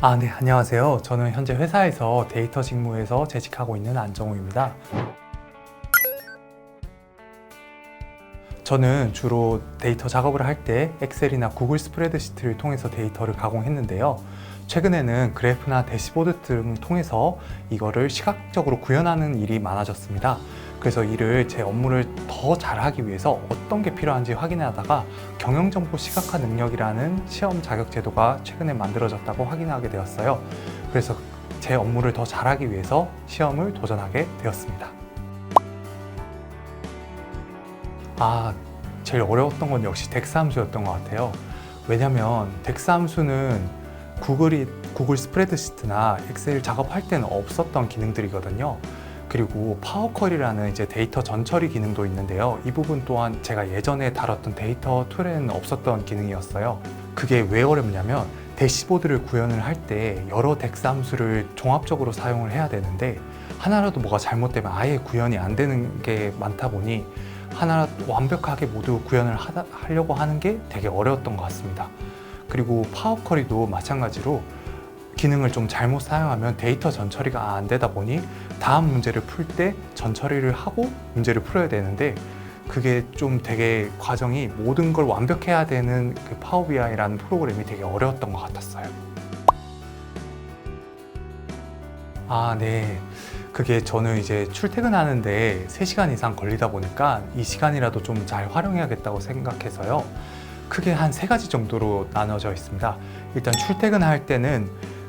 아, 네, 안녕하세요. 저는 현재 회사에서 데이터 직무에서 재직하고 있는 안정우입니다. 저는 주로 데이터 작업을 할 때 엑셀이나 구글 스프레드시트를 통해서 데이터를 가공했는데요. 최근에는 그래프나 대시보드 등을 통해서 이거를 시각적으로 구현하는 일이 많아졌습니다. 그래서 이를 제 업무를 더 잘하기 위해서 어떤 게 필요한지 확인하다가 경영정보 시각화 능력이라는 시험 자격 제도가 최근에 만들어졌다고 확인하게 되었어요. 그래서 제 업무를 더 잘하기 위해서 시험을 도전하게 되었습니다. 아, 제일 어려웠던 건 역시 덱스 함수였던 것 같아요. 왜냐면 덱스 함수는 구글이 구글 스프레드시트나 엑셀 작업할 때는 없었던 기능들이거든요. 그리고 파워쿼리라는 이제 데이터 전처리 기능도 있는데요. 이 부분 또한 제가 예전에 다뤘던 데이터 툴에는 없었던 기능이었어요. 그게 왜 어렵냐면 대시보드를 구현을 할 때 여러 덱스 함수를 종합적으로 사용을 해야 되는데 하나라도 뭐가 잘못되면 아예 구현이 안 되는 게 많다 보니 하나 완벽하게 모두 구현을 하려고 하는 게 되게 어려웠던 것 같습니다. 그리고 파워쿼리도 마찬가지로 기능을 좀 잘못 사용하면 데이터 전처리가 안 되다 보니 다음 문제를 풀 때 전처리를 하고 문제를 풀어야 되는데 그게 좀 되게 과정이 모든 걸 완벽해야 되는 그 파워 BI라는 프로그램이 되게 어려웠던 것 같았어요. 아, 네. 그게 저는 이제 출퇴근하는데 3시간 이상 걸리다 보니까 이 시간이라도 좀 잘 활용해야겠다고 생각해서요. 크게 한 세 가지 정도로 나눠져 있습니다. 일단 출퇴근할 때는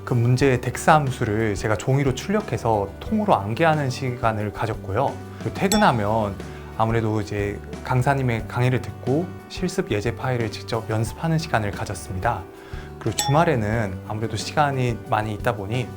그 문제의 덱스 함수를 제가 종이로 출력해서 통으로 암기하는 시간을 가졌고요. 퇴근하면 아무래도 이제 강사님의 강의를 듣고 실습 예제 파일을 직접 연습하는 시간을 가졌습니다. 그리고 주말에는 아무래도 시간이 많이 있다 보니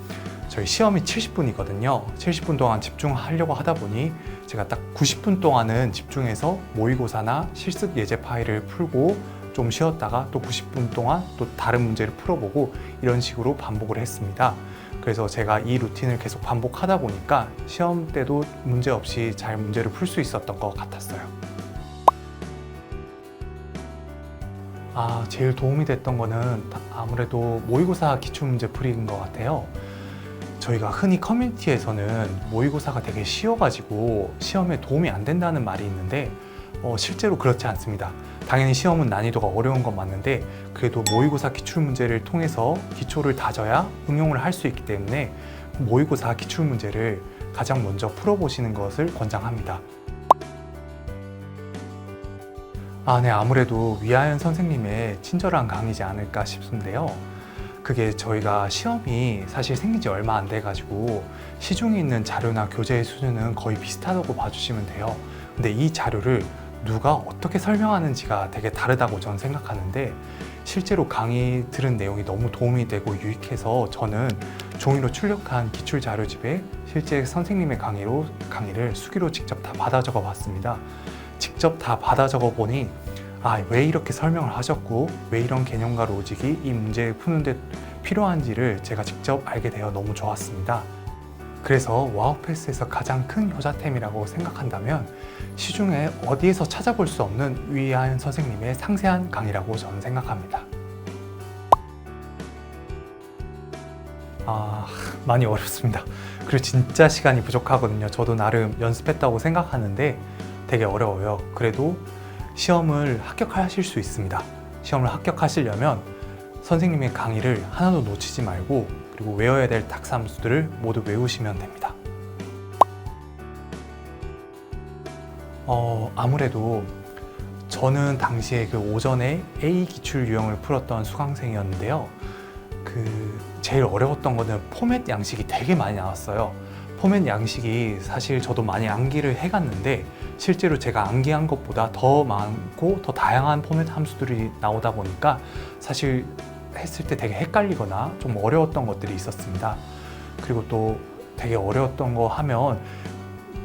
저희 시험이 70분이거든요. 70분 동안 집중하려고 하다 보니 제가 딱 90분 동안은 집중해서 모의고사나 실습 예제 파일을 풀고 좀 쉬었다가 또 90분 동안 또 다른 문제를 풀어보고 이런 식으로 반복을 했습니다. 그래서 제가 이 루틴을 계속 반복하다 보니까 시험 때도 문제 없이 잘 문제를 풀 수 있었던 것 같았어요. 아, 제일 도움이 됐던 거는 아무래도 모의고사 기출문제 풀이인 것 같아요. 저희가 흔히 커뮤니티에서는 모의고사가 되게 쉬워가지고 시험에 도움이 안 된다는 말이 있는데 어, 실제로 그렇지 않습니다. 당연히 시험은 난이도가 어려운 건 맞는데 그래도 모의고사 기출 문제를 통해서 기초를 다져야 응용을 할 수 있기 때문에 모의고사 기출 문제를 가장 먼저 풀어보시는 것을 권장합니다. 아, 네, 아무래도 위아연 선생님의 친절한 강의지 않을까 싶은데요. 그게 저희가 시험이 사실 생긴 지 얼마 안 돼가지고 시중에 있는 자료나 교재의 수준은 거의 비슷하다고 봐주시면 돼요. 근데 이 자료를 누가 어떻게 설명하는지가 되게 다르다고 저는 생각하는데 실제로 강의 들은 내용이 너무 도움이 되고 유익해서 저는 종이로 출력한 기출 자료집에 실제 선생님의 강의로 강의를 수기로 직접 다 받아 적어 봤습니다. 직접 다 받아 적어 보니 아, 왜 이렇게 설명을 하셨고 왜 이런 개념과 로직이 이 문제를 푸는데 필요한지를 제가 직접 알게 되어 너무 좋았습니다. 그래서 와우패스에서 가장 큰 효자템이라고 생각한다면 시중에 어디에서 찾아볼 수 없는 위아연 선생님의 상세한 강의라고 저는 생각합니다. 아, 많이 어렵습니다. 그리고 진짜 시간이 부족하거든요. 저도 나름 연습했다고 생각하는데 되게 어려워요. 그래도 시험을 합격하실 수 있습니다. 시험을 합격하시려면 선생님의 강의를 하나도 놓치지 말고 그리고 외워야 될 닥삼수들을 모두 외우시면 됩니다. 어, 아무래도 저는 당시에 그 오전에 A 기출 유형을 풀었던 수강생이었는데요. 그 제일 어려웠던 거는 포맷 양식이 되게 많이 나왔어요. 포맷 양식이 사실 저도 많이 암기를 해갔는데 실제로 제가 암기한 것보다 더 많고 더 다양한 포맷 함수들이 나오다 보니까 사실 했을 때 되게 헷갈리거나 좀 어려웠던 것들이 있었습니다. 그리고 또 되게 어려웠던 거 하면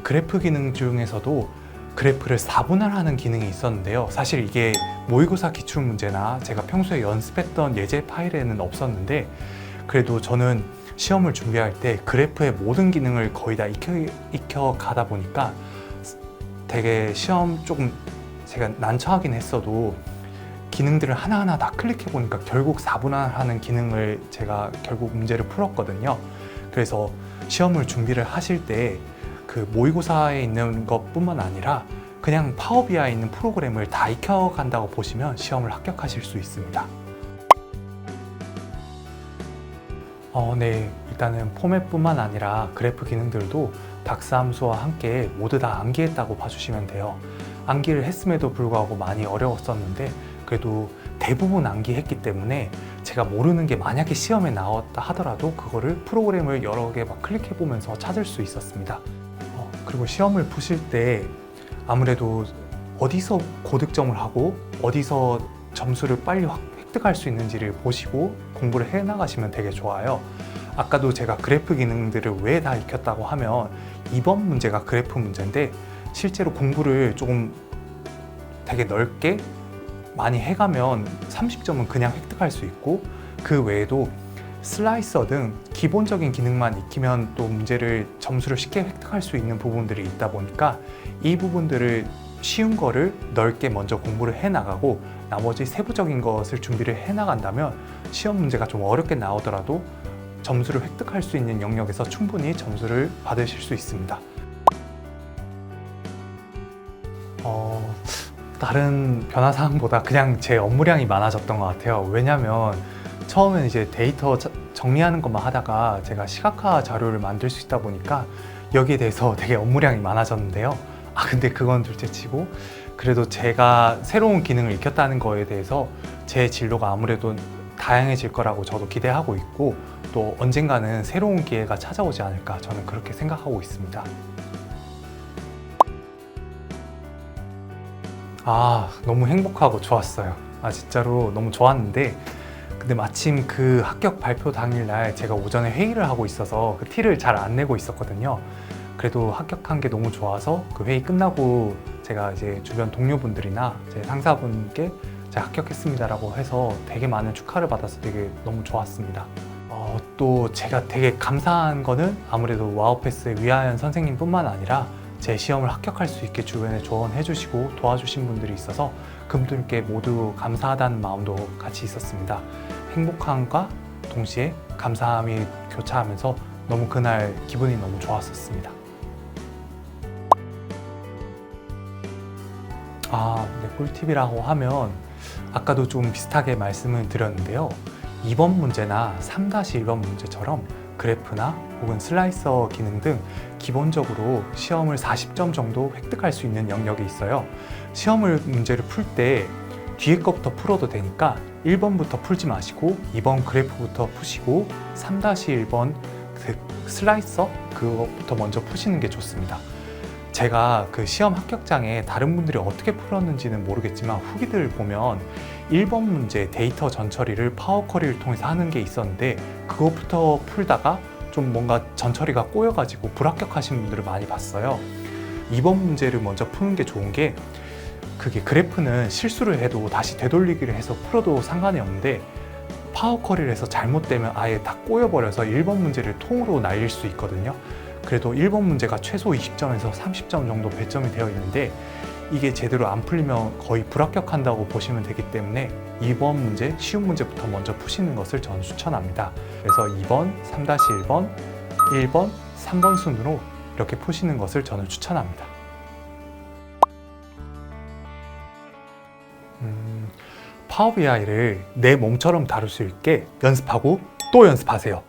그래프 기능 중에서도 그래프를 4분할하는 기능이 있었는데요. 사실 이게 모의고사 기출 문제나 제가 평소에 연습했던 예제 파일에는 없었는데 그래도 저는 시험을 준비할 때 그래프의 모든 기능을 거의 다 익혀, 익혀 가다 보니까 되게 시험 조금 제가 난처하긴 했어도 기능들을 하나하나 다 클릭해 보니까 결국 4분할하는 기능을 제가 결국 문제를 풀었거든요. 그래서 시험을 준비를 하실 때 그 모의고사에 있는 것뿐만 아니라 그냥 파워 BI에 있는 프로그램을 다 익혀간다고 보시면 시험을 합격하실 수 있습니다. 어, 네. 일단은 포맷뿐만 아니라 그래프 기능들도 닥스 함수와 함께 모두 다 암기했다고 봐주시면 돼요. 암기를 했음에도 불구하고 많이 어려웠었는데 그래도 대부분 암기했기 때문에 제가 모르는 게 만약에 시험에 나왔다 하더라도 그거를 프로그램을 여러 개 막 클릭해 보면서 찾을 수 있었습니다. 어, 그리고 시험을 푸실 때 아무래도 어디서 고득점을 하고 어디서 점수를 빨리 확 획득할 수 있는지를 보시고 공부를 해 나가시면 되게 좋아요. 아까도 제가 그래프 기능들을 왜 다 익혔다고 하면 이번 문제가 그래프 문제인데 실제로 공부를 조금 되게 넓게 많이 해가면 30점은 그냥 획득할 수 있고 그 외에도 슬라이서 등 기본적인 기능만 익히면 또 문제를 점수를 쉽게 획득할 수 있는 부분들이 있다 보니까 이 부분들을 쉬운 거를 넓게 먼저 공부를 해 나가고 나머지 세부적인 것을 준비를 해 나간다면 시험 문제가 좀 어렵게 나오더라도 점수를 획득할 수 있는 영역에서 충분히 점수를 받으실 수 있습니다. 어, 다른 변화 사항보다 그냥 제 업무량이 많아졌던 것 같아요. 왜냐하면 처음엔 이제 데이터 자- 정리하는 것만 하다가 제가 시각화 자료를 만들 수 있다 보니까 여기에 대해서 되게 업무량이 많아졌는데요. 아 근데 그건 둘째 치고 그래도 제가 새로운 기능을 익혔다는 거에 대해서 제 진로가 아무래도 다양해질 거라고 저도 기대하고 있고 또 언젠가는 새로운 기회가 찾아오지 않을까 저는 그렇게 생각하고 있습니다. 아, 너무 행복하고 좋았어요. 아, 진짜로 너무 좋았는데, 근데 마침 그 합격 발표 당일날 제가 오전에 회의를 하고 있어서 그 티를 잘 안 내고 있었거든요. 그래도 합격한 게 너무 좋아서 그 회의 끝나고 제가 이제 주변 동료분들이나 제 상사분께 제가 합격했습니다라고 해서 되게 많은 축하를 받아서 되게 너무 좋았습니다. 어, 또 제가 되게 감사한 거는 아무래도 와우패스의 위하연 선생님뿐만 아니라 제 시험을 합격할 수 있게 주변에 조언해 주시고 도와주신 분들이 있어서 그분들께 모두 감사하다는 마음도 같이 있었습니다. 행복함과 동시에 감사함이 교차하면서 너무 그날 기분이 너무 좋았었습니다. 아, 네, 꿀팁이라고 하면 아까도 좀 비슷하게 말씀을 드렸는데요. 2번 문제나 3-1번 문제처럼 그래프나 혹은 슬라이서 기능 등 기본적으로 시험을 40점 정도 획득할 수 있는 영역이 있어요. 시험을 문제를 풀 때 뒤에 것부터 풀어도 되니까 1번부터 풀지 마시고 2번 그래프부터 푸시고 3-1번 그 슬라이서 그것부터 먼저 푸시는 게 좋습니다. 제가 그 시험 합격장에 다른 분들이 어떻게 풀었는지는 모르겠지만 후기들을 보면 1번 문제 데이터 전처리를 파워 쿼리를 통해서 하는 게 있었는데 그것부터 풀다가 좀 뭔가 전처리가 꼬여가지고 불합격하신 분들을 많이 봤어요. 2번 문제를 먼저 푸는 게 좋은 게 그게 그래프는 실수를 해도 다시 되돌리기를 해서 풀어도 상관이 없는데 파워 쿼리를 해서 잘못되면 아예 다 꼬여버려서 1번 문제를 통으로 날릴 수 있거든요. 그래도 1번 문제가 최소 20점에서 30점 정도 배점이 되어 있는데 이게 제대로 안 풀리면 거의 불합격한다고 보시면 되기 때문에 2번 문제, 쉬운 문제부터 먼저 푸시는 것을 저는 추천합니다. 그래서 2번, 3-1번, 1번, 3번 순으로 이렇게 푸시는 것을 저는 추천합니다. 음, 파워 BI를 내 몸처럼 다룰 수 있게 연습하고 또 연습하세요.